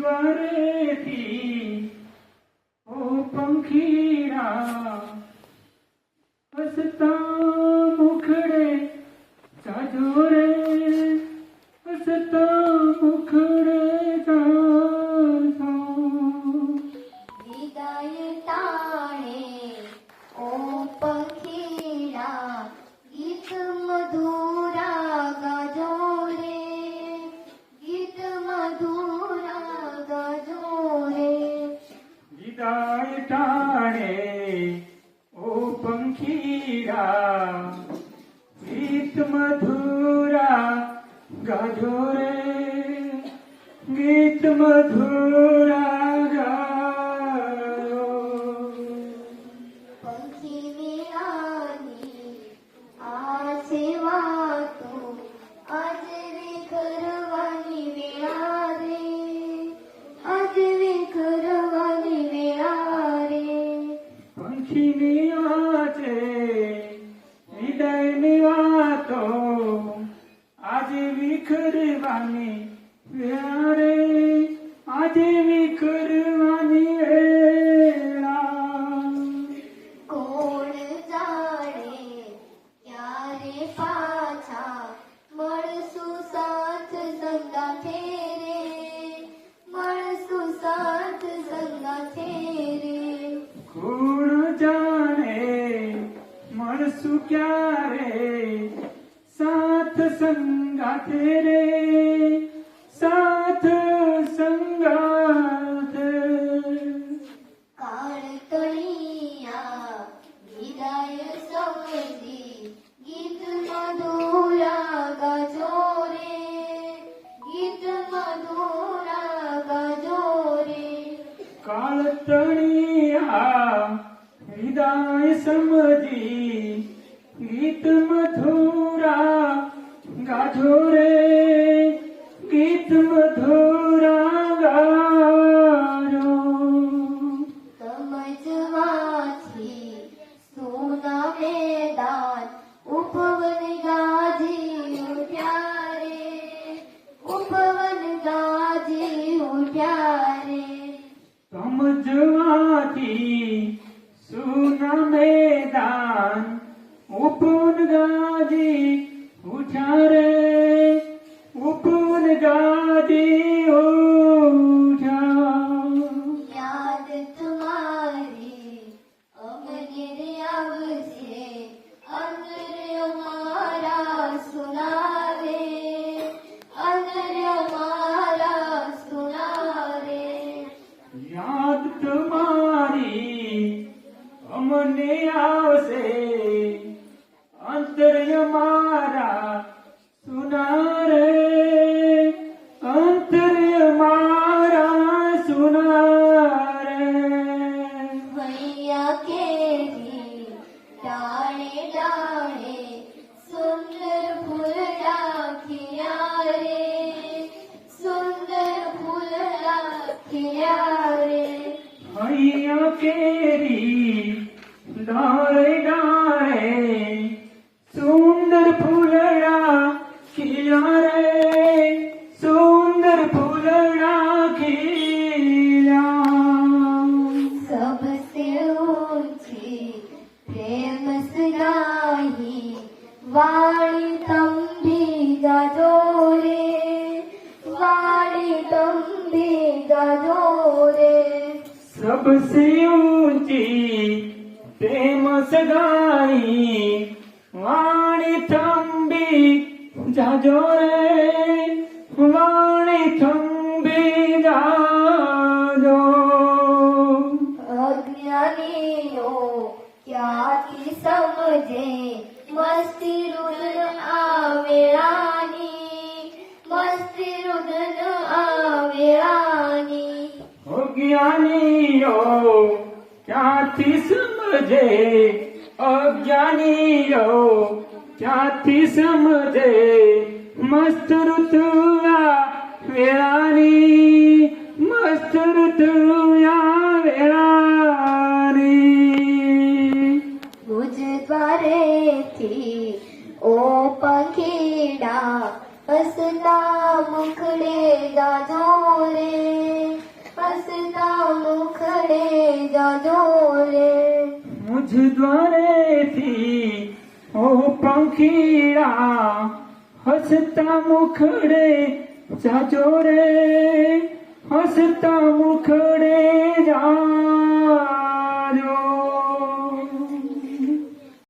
ज्वरेती ओ पंखीरा हसता मुखड़े सजोरे टाणे ओ पंखीरा गीत मधुरा गाजो रे गीत मधुरा। દુઃખીની વાંચે હૃદયની વાતો આજે વિખરવાની વ્યારે આજે વિખરવાની વેળા. કોણ જાણે ક્યારે પા सु साथ संगा तेरे साथ संगा काल कळिया विदाय सवजी गीत मधुरा गजोरे गीत मधुरा गजोरे। काळ तळिया विदाय समजी ध्यान उपन गाजी उछारे उप भैया केरी डारे डारे सुंदर फूलड़ा सबसे ऊंची प्रेम सगाई वाणी थंबी जाजो रे वाणी थंबी जाजो अज्ञानियो क्या की समझे मस्ती रुल आवेड़ा अज्ञानियों, क्या थी समझे? अज्ञानियों, क्या थी समझे? मस्त ऋतुआ वेरानी मस्त ऋतुआ वेरानी मुझ बारे थी मुखड़े जदोरे मुझ द्वारे थी ओ पंखीड़ा हसता मुखड़े जाजो रे मुखड़े जा।